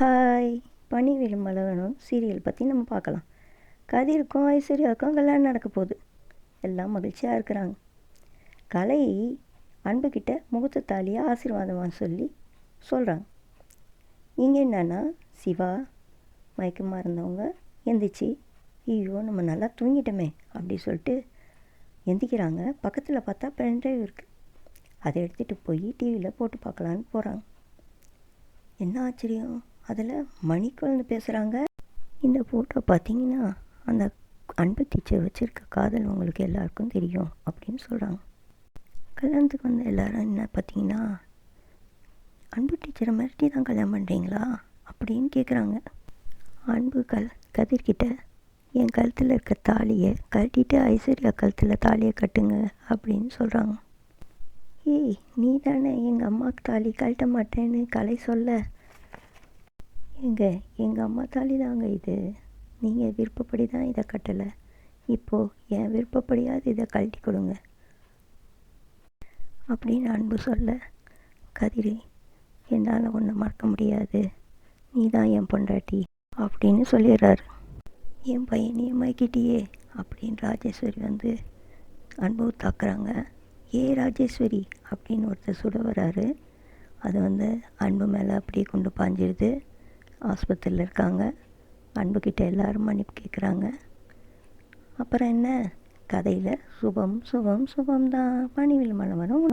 Hi. பனிவெளி மலகனும் serial பற்றி நம்ம பார்க்கலாம் கதிருக்கும் ஐஸ்வர்யாவுக்கும் கல்யாணம் நடக்க போகுது. எல்லாம் மகிழ்ச்சியாக இருக்கிறாங்க. கலை அன்புக்கிட்ட முகத்து தாலியை ஆசீர்வாதமாக சொல்லி சொல்கிறாங்க இங்கே என்னன்னா சிவா மயக்கமாக இருந்தவங்க எந்திரிச்சு ஐயோ நம்ம நல்லா தூங்கிட்டோமே அப்படி சொல்லிட்டு எந்திக்கிறாங்க. பக்கத்தில் பார்த்தா பென்ட்ரைவ் இருக்குது அதை எடுத்துகிட்டு போய் டிவியில் போட்டு பார்க்கலான்னு போகிறாங்க என்ன ஆச்சரியம்? அதில் மணிக்குழந்து பேசுகிறாங்க. இந்த ஃபோட்டோ பார்த்தீங்கன்னா அந்த அன்பு டீச்சர் வச்சுருக்க காதல் உங்களுக்கு எல்லாருக்கும் தெரியும் அப்படின்னு சொல்கிறாங்க. கல்யாணத்துக்கு வந்த எல்லாரும் என்ன பார்த்தீங்கன்னா அன்பு டீச்சரை மிரட்டி தான் கல்யாணம் பண்ணுறீங்களா அப்படின்னு கேட்குறாங்க அன்பு கல் கதிர்கிட்ட என் கழுத்தில் இருக்க தாலியை கட்டிட்டு ஐஸ்வர்யா கழுத்தில் தாலியை கட்டுங்க அப்படின்னு சொல்கிறாங்க. ஏய் நீ தானே எங்கள் அம்மாவுக்கு தாலி கழட்ட மாட்டேன்னு கலை சொல்ல ஏங்க எங்கள் அம்மா தாலி தாங்க இது. நீங்கள் விருப்பப்படி தான் இதை கட்டலை. இப்போது என் விருப்பப்படியாவது இதை கழட்டி கொடுங்க. அப்படின்னு அன்பு சொல்ல கதிரி என்னால் ஒன்றை மறக்க முடியாது. நீ தான் என் பொண்டாட்டி அப்படின்னு சொல்லிடுறாரு. என் பையனையும் மயக்கிட்டியே அப்படின்னு ராஜேஸ்வரி வந்து அன்பு தாக்குறாங்க. ஏ ராஜேஸ்வரி அப்படின்னு ஒருத்தர் சுட வராரு. அது வந்து அன்பு மேலே அப்படியே கொண்டு பாஞ்சிடுது ஆஸ்பத்திரியில் இருக்காங்க. அன்புக்கிட்ட எல்லாரும் மன்னிப்பு கேட்குறாங்க அப்புறம் என்ன? கதையில் சுபம் சுபம் சுபம் தான் பணிவில் மனவரும்